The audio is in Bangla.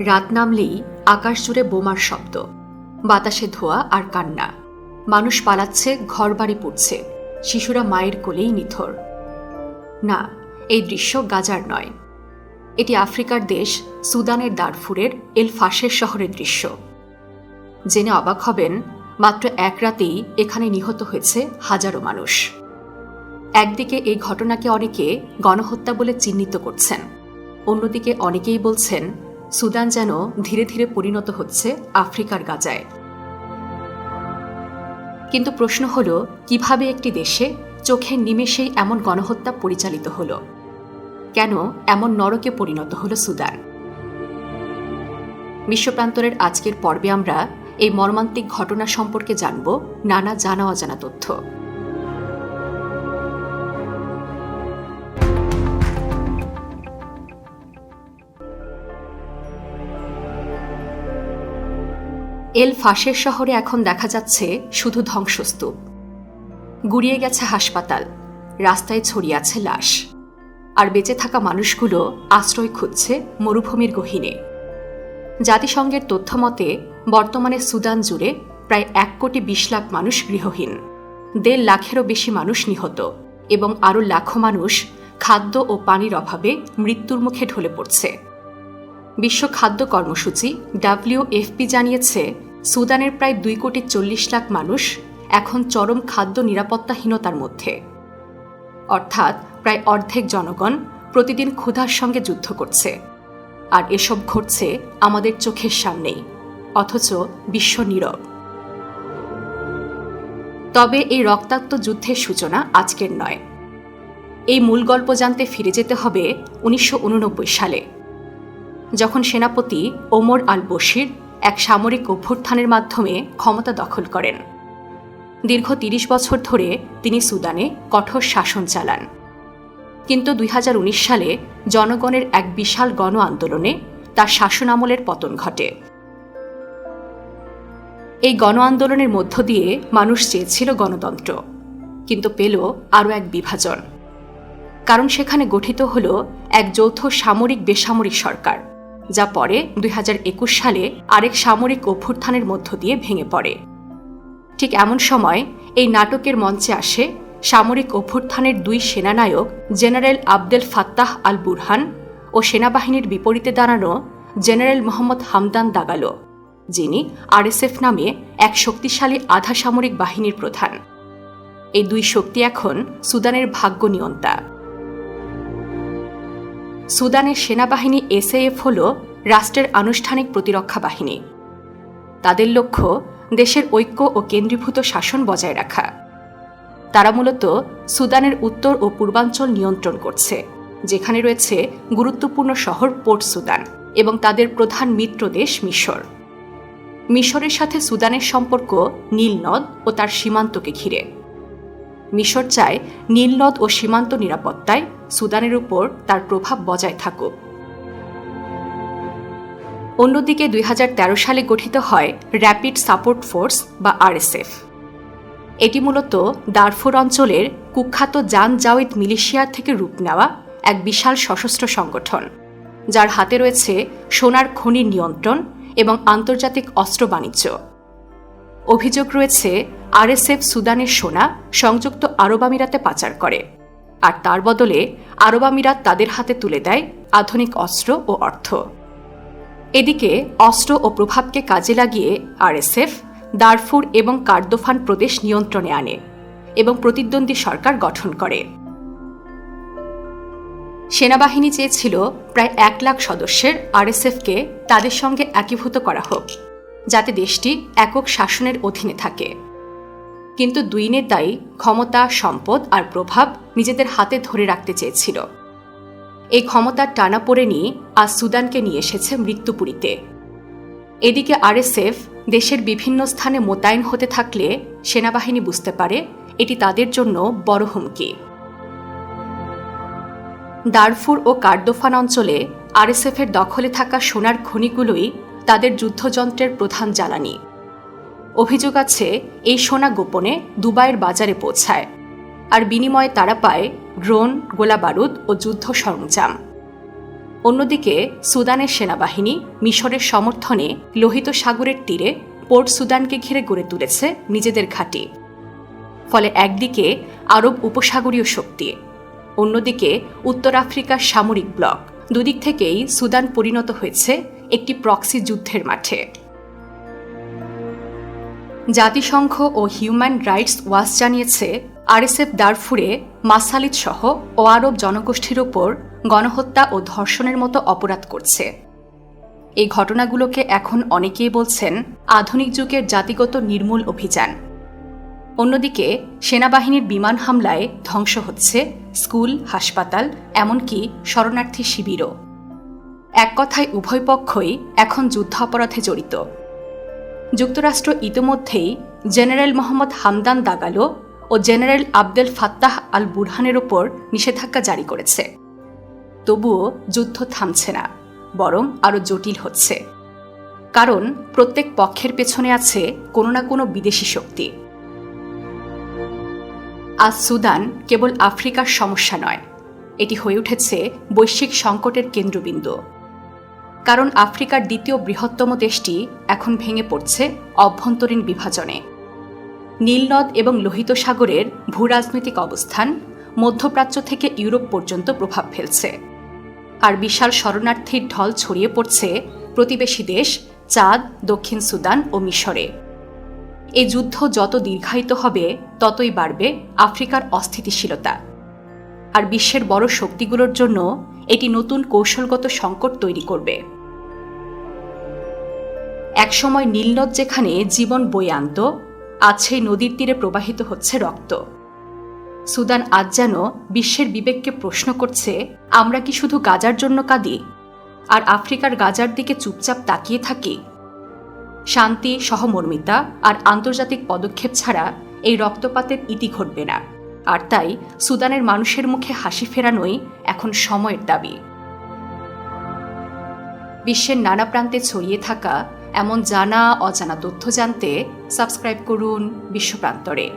রাত নামলেই আকাশ জুড়ে বোমার শব্দ। বাতাসে ধোয়া আর কান্না। মানুষ পালাচ্ছে, ঘরবাড়ি পড়ছে। শিশুরা মায়ের কোলেই নিথর। না, এই দৃশ্য গাজার নয়। এটি আফ্রিকার দেশ, সুদানের দারফুরের এল শহরের দৃশ্য। জেনে অবাক হবেন মাত্র এক রাতেই এখানে নিহত হয়েছে হাজারো মানুষ। একদিকে এই ঘটনাকে অনেকে গণহত্যা বলে চিহ্নিত করছেন। অন্যদিকে অনেকেই বলছেন, সুদান যেন ধীরে ধীরে পরিণত হচ্ছে আফ্রিকার গাজায়। কিন্তু প্রশ্ন হল, কীভাবে একটি দেশে চোখের নিমেষেই এমন গণহত্যা পরিচালিত হল? কেন এমন নরকে পরিণত হল সুদান? বিশ্বপ্রান্তরের আজকের পর্বে আমরা এই মর্মান্তিক ঘটনা সম্পর্কে জানব নানা জানা অজানা তথ্য। এল ফাঁসের শহরে এখন দেখা যাচ্ছে শুধু ধ্বংসস্তূপ। গুড়িয়ে গেছে হাসপাতাল, রাস্তায় ছড়িয়ে আছে লাশ। আর বেঁচে থাকা মানুষগুলো আশ্রয় খুঁজছে মরুভূমির গহীনে। জাতিসংঘের তথ্য মতে বর্তমানে সুদান জুড়ে প্রায় এক কোটি বিশ লাখ মানুষ গৃহহীন। দেড় লাখেরও বেশি মানুষ নিহত এবং আরও লাখো মানুষ খাদ্য ও পানির অভাবে মৃত্যুর মুখে ঢলে পড়ছে। বিশ্ব খাদ্য কর্মসূচি ডাব্লিউএফপি জানিয়েছে, সুদানের প্রায় দুই কোটি চল্লিশ লাখ মানুষ এখন চরম খাদ্য নিরাপত্তাহীনতার মধ্যে। অর্থাৎ প্রায় অর্ধেক জনগণ প্রতিদিন ক্ষুধার সঙ্গে যুদ্ধ করছে। আর এসব ঘটছে আমাদের চোখের সামনেই। অথচ বিশ্ব নীরব। তবে এই রক্তাক্ত যুদ্ধের সূচনা আজকের নয়। এই মূল গল্প জানতে ফিরে যেতে হবে উনিশশো উননব্বই সালে, যখন সেনাপতি ওমর আল বশির এক সামরিক অভ্যুত্থানের মাধ্যমে ক্ষমতা দখল করেন। দীর্ঘ তিরিশ বছর ধরে তিনি সুদানে কঠোর শাসন চালান। কিন্তু দুই হাজার উনিশ সালে জনগণের এক বিশাল গণ আন্দোলনে তার শাসন আমলের পতন ঘটে। এই গণ আন্দোলনের মধ্য দিয়ে মানুষ চেয়েছিল গণতন্ত্র, কিন্তু পেল আরও এক বিভাজন। কারণ সেখানে গঠিত হল এক যৌথ সামরিক বেসামরিক সরকার, যা পরে দুই হাজার একুশ সালে আরেক সামরিক অভ্যুত্থানের মধ্য দিয়ে ভেঙে পড়ে। ঠিক এমন সময় এই নাটকের মঞ্চে আসে সামরিক অভ্যুত্থানের দুই সেনানায়ক general Abdel Fattah al Burhan ও সেনাবাহিনীর বিপরীতে দাঁড়ানো জেনারেল মোহাম্মদ হামদান দাগালো। যিনি আরএসএফ নামে এক শক্তিশালী আধা সামরিক বাহিনীর প্রধান। এই দুই শক্তি এখন সুদানের ভাগ্য নিয়ন্তা। সুদানের সেনাবাহিনী এসএএফ হল রাষ্ট্রের আনুষ্ঠানিক প্রতিরক্ষা বাহিনী। তাদের লক্ষ্য দেশের ঐক্য ও কেন্দ্রীভূত শাসন বজায় রাখা। তারা মূলত সুদানের উত্তর ও পূর্বাঞ্চল নিয়ন্ত্রণ করছে, যেখানে রয়েছে গুরুত্বপূর্ণ শহর পোর্ট সুদান এবং তাদের প্রধান মিত্র দেশ মিশর। মিশরের সাথে সুদানের সম্পর্ক নীল নদ ও তার সীমান্তকে ঘিরে। মিশর চায় নীলনদ ও সীমান্ত নিরাপত্তায় সুদানের উপর তার প্রভাব বজায় থাকুক। অন্যদিকে দুই হাজার তেরো সালে গঠিত হয় র্যাপিড সাপোর্ট ফোর্স বা আরএসএফ এটি মূলত দারফুর অঞ্চলের কুখ্যাত জান জাওয়েদ মিলিশিয়া থেকে রূপ নেওয়া এক বিশাল সশস্ত্র সংগঠন, যার হাতে রয়েছে সোনার খনির নিয়ন্ত্রণ এবং আন্তর্জাতিক অস্ত্র বাণিজ্য। অভিযোগ রয়েছে, আরএসএফ সুদানের সোনা সংযুক্ত আরব আমিরাতে পাচার করে। আর তার বদলে আরব আমিরাত তাদের হাতে তুলে দেয় আধুনিক অস্ত্র ও অর্থ। এদিকে অস্ত্র ও প্রভাবকে কাজে লাগিয়ে আরএসএফ দারফুর এবং কার্দোফান প্রদেশ নিয়ন্ত্রণে আনে এবং প্রতিদ্বন্দ্বী সরকার গঠন করে। সেনাবাহিনী চেয়েছিল প্রায় এক লাখ সদস্যের আরএসএফকে তাদের সঙ্গে একীভূত করা হোক, যাতে দেশটি একক শাসনের অধীনে থাকে। কিন্তু দুই নেতাই ক্ষমতা, সম্পদ আর প্রভাব নিজেদের হাতে ধরে রাখতে চেয়েছিল। এই ক্ষমতার টানা পড়ে নিয়ে আজ সুদানকে নিয়ে এসেছে মৃত্যুপুরীতে। এদিকে আরএসএফ দেশের বিভিন্ন স্থানে মোতায়েন হতে থাকলে সেনাবাহিনী বুঝতে পারে এটি তাদের জন্য বড় হুমকি। দারফুর ও কার্দোফান অঞ্চলে আরএসএফের দখলে থাকা সোনার খনিগুলোই তাদের যুদ্ধযন্ত্রের প্রধান জ্বালানি। অভিযোগ আছে, এই সোনা গোপনে দুবাইয়ের বাজারে পৌঁছায়, আর বিনিময়ে তারা পায় ড্রোন, গোলাবারুদ ও যুদ্ধ সরঞ্জাম। অন্যদিকে, সুদানের সেনাবাহিনী মিশরের সমর্থনে লোহিত সাগরের তীরে পোর্ট সুদানকে ঘিরে গড়ে তুলেছে নিজেদের ঘাঁটি। ফলে একদিকে আরব উপসাগরীয় শক্তি অন্যদিকে উত্তর আফ্রিকার সামরিক ব্লক দুদিক থেকেই সুদান পরিণত হয়েছে একটি প্রক্সি যুদ্ধের মাঠে। জাতিসংঘ ও হিউম্যান রাইটস ওয়াচ জানিয়েছে, আরএসএফ দারফুরে মাসালিদ সহ ও আরব জনগোষ্ঠীর ওপর গণহত্যা ও ধর্ষণের মতো অপরাধ করছে। এই ঘটনাগুলোকে এখন অনেকেই বলছেন আধুনিক যুগের জাতিগত নির্মূল অভিযান। অন্যদিকে, সেনাবাহিনীর বিমান হামলায় ধ্বংস হচ্ছে স্কুল, হাসপাতাল, এমনকি শরণার্থী শিবিরও। এক কথায়, উভয় পক্ষই এখন যুদ্ধাপরাধে জড়িত। যুক্তরাষ্ট্র ইতোমধ্যেই জেনারেল মোহাম্মদ হামদান দাগালো ও জেনারেল আবদেল ফাত্তাহ আল বুরহানের ওপর নিষেধাজ্ঞা জারি করেছে। তবুও যুদ্ধ থামছে না, বরং আরও জটিল হচ্ছে। কারণ, প্রত্যেক পক্ষের পেছনে আছে কোনো না কোনো বিদেশি শক্তি। আজ সুদান কেবল আফ্রিকার সমস্যা নয়, এটি হয়ে উঠেছে বৈশ্বিক সংকটের কেন্দ্রবিন্দু। কারণ আফ্রিকার দ্বিতীয় বৃহত্তম দেশটি এখন ভেঙে পড়ছে অভ্যন্তরীণ বিভাজনে। নীলনদ এবং লোহিত সাগরের ভূরাজনৈতিক অবস্থান মধ্যপ্রাচ্য থেকে ইউরোপ পর্যন্ত প্রভাব ফেলছে। আর বিশাল শরণার্থীর ঢল ছড়িয়ে পড়ছে প্রতিবেশী দেশ, চাঁদ, দক্ষিণ সুদান ও মিশরে। এই যুদ্ধ যত দীর্ঘায়িত হবে, ততই বাড়বে আফ্রিকার অস্থিতিশীলতা। আর বিশ্বের বড় শক্তিগুলোর জন্য এটি নতুন কৌশলগত সংকট তৈরি করবে। একসময় নীলনদ যেখানে জীবন বয়ে আনত, আজ সেই নদীর তীরে প্রবাহিত হচ্ছে রক্ত। সুদান আজ যেন বিশ্বের বিবেককে প্রশ্ন করছে, আমরা কি শুধু গাজার জন্য কাঁদি? আর আফ্রিকার গাজার দিকে চুপচাপ তাকিয়ে থাকি শান্তি, সহমর্মিতা আর আন্তর্জাতিক পদক্ষেপ ছাড়া এই রক্তপাতের ইতি ঘটবে না। আর তাই সুদানের মানুষের মুখে হাসি ফেরানোই এখন সময়ের দাবি। বিশ্বের নানা প্রান্তে ছড়িয়ে থাকা এমন জানা অজানা তথ্য জানতে সাবস্ক্রাইব করুন বিশ্বপ্রান্তরে